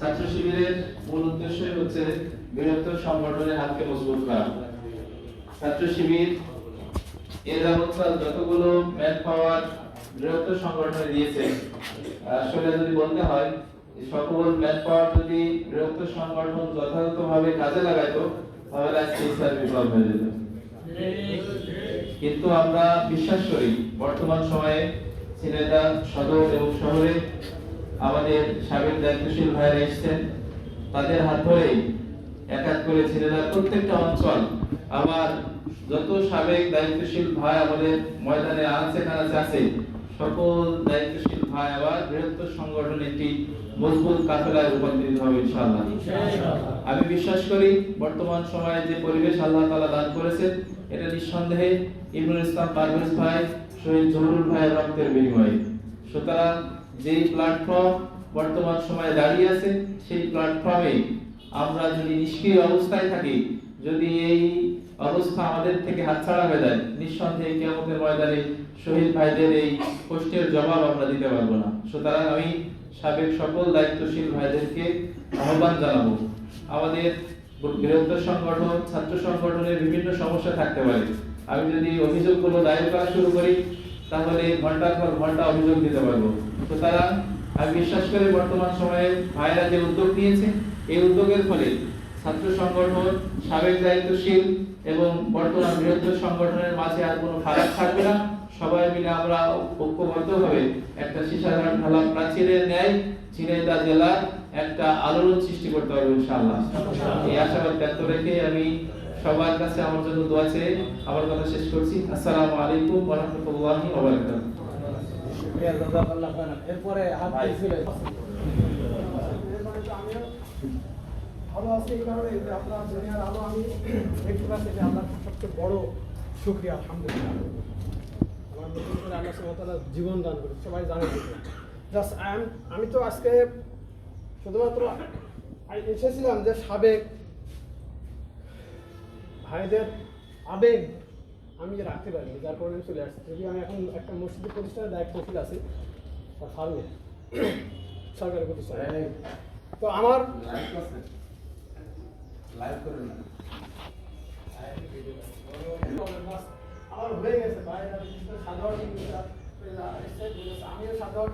ছাত্র শিবিরের মূল উদ্দেশ্যই হচ্ছে বৃহত্তর সংগঠনের হাতকে মজবুত করা। ছাত্র শিবির, এর যাবৎকাল যতগুলো ম্যান পাওয়ার বৃহত্তর সংগঠনে দিয়েছে আসলে যদি বলতে হয় সকল ম্যান পাওয়ার যদি বৃহত্তর সংগঠন যথাযথভাবে কাজে লাগাইতো, তাহলে বিপ্লব হয়ে যেত। কিন্তু আমরা বিশ্বাস করি, বর্তমান সময়ে ঝিনাইদহ সদর এবং শহরে আমাদের সাবেক দায়িত্বশীল ভাইরা এসেছেন। তাদের হাত ধরেই এক এক করে ঝিনাইদহ প্রত্যেকটা অঞ্চল আবার যত সাবেক দায়িত্বশীল ভাই আমাদের ময়দানে আছে কাছে আছে সকল দায়িত্বশীল ভাই আবার বৃহত্তর সংগঠন একটি মজবুত কাফেলায় রূপান্তরিত হবে ইনশাআল্লাহ। আমি বিশ্বাস করি বর্তমান সময়ে যে পরিবেশ আল্লাহ তাআলা দান করেছেন এটা নিঃসন্দেহে ইবনুল ইসলাম পারভেজ ভাই শহীদ জহুরুল ভাইয়ের রক্তের বিনিময়ে। সুতরাং যেই প্ল্যাটফর্ম বর্তমান সময়ে দাঁড়িয়ে আছে, সেই প্ল্যাটফর্মে আমরা যদি নিষ্ক্রিয় অবস্থায় থাকি, যদি এই অবস্থা আমাদের থেকে হাতছাড়া হয়ে যায়, নিঃসন্দেহে কিয়ামতের ময়দানে শহীদ ভাইদের এই কষ্টের জবাব আমরা দিতে পারব না। সুতরাং আমি সাবেক সকল দায়িত্বশীল ভাইদেরকে আহ্বান জানাব, আমাদের বৃহত্তর সংগঠন, ছাত্র সংগঠনের বিভিন্ন সমস্যা থাকতে পারে। আমি যদি অভিযোগগুলো দায়ের করা শুরু করি তাহলে ঘণ্টার পর ঘণ্টা অভিযোগ দিতে পারব। সুতরাং আমি বিশ্বাস করি বর্তমান সময়ে ভাইরা যে উদ্যোগ নিয়েছে, এই উদ্যোগের ফলে ছাত্র সংগঠন, সাবেক দায়িত্বশীল এবং বর্তমান বৃহত্তর সংগঠনের মাঝে আর কোনো ফারাক থাকবে না। সবাই মিলে আমরা ঐক্যবদ্ধভাবে একটা সীসাধারণ ঢালা প্রাচীরের ন্যায় ঝিনাইদহ জেলার একটা আলোড়ন সৃষ্টি করতে পারব ইনশাআল্লাহ। এই আশাবাদ ব্যক্ত রেখে আমি সবার কাছে আমার জন্য দোয়া চেয়ে আমার কথা শেষ করছি। আসসালামু আলাইকুম ওয়া রাহমাতুল্লাহি ওয়া বারাকাতুহু। এরপরে ভালো কারণে আপনার আমি সবচেয়ে বড় শুক্রিয়া আমার জীবন দান করে সবাই জানে জাস্ট আমি তো আজকে শুধুমাত্র এসেছিলাম যে সাবেক ভাইদের আবেগ আমি যে রাখতে পারিনি যার কারণে আমি চলে আসছি। যদি আমি এখন একটা মসজিদ প্রতিষ্ঠানের দায়িত্বশীল আছি ফার্মে। সরকারি। প্রতিষ্ঠানে তো আমার আমার হয়ে গেছে আমিও সাধারণ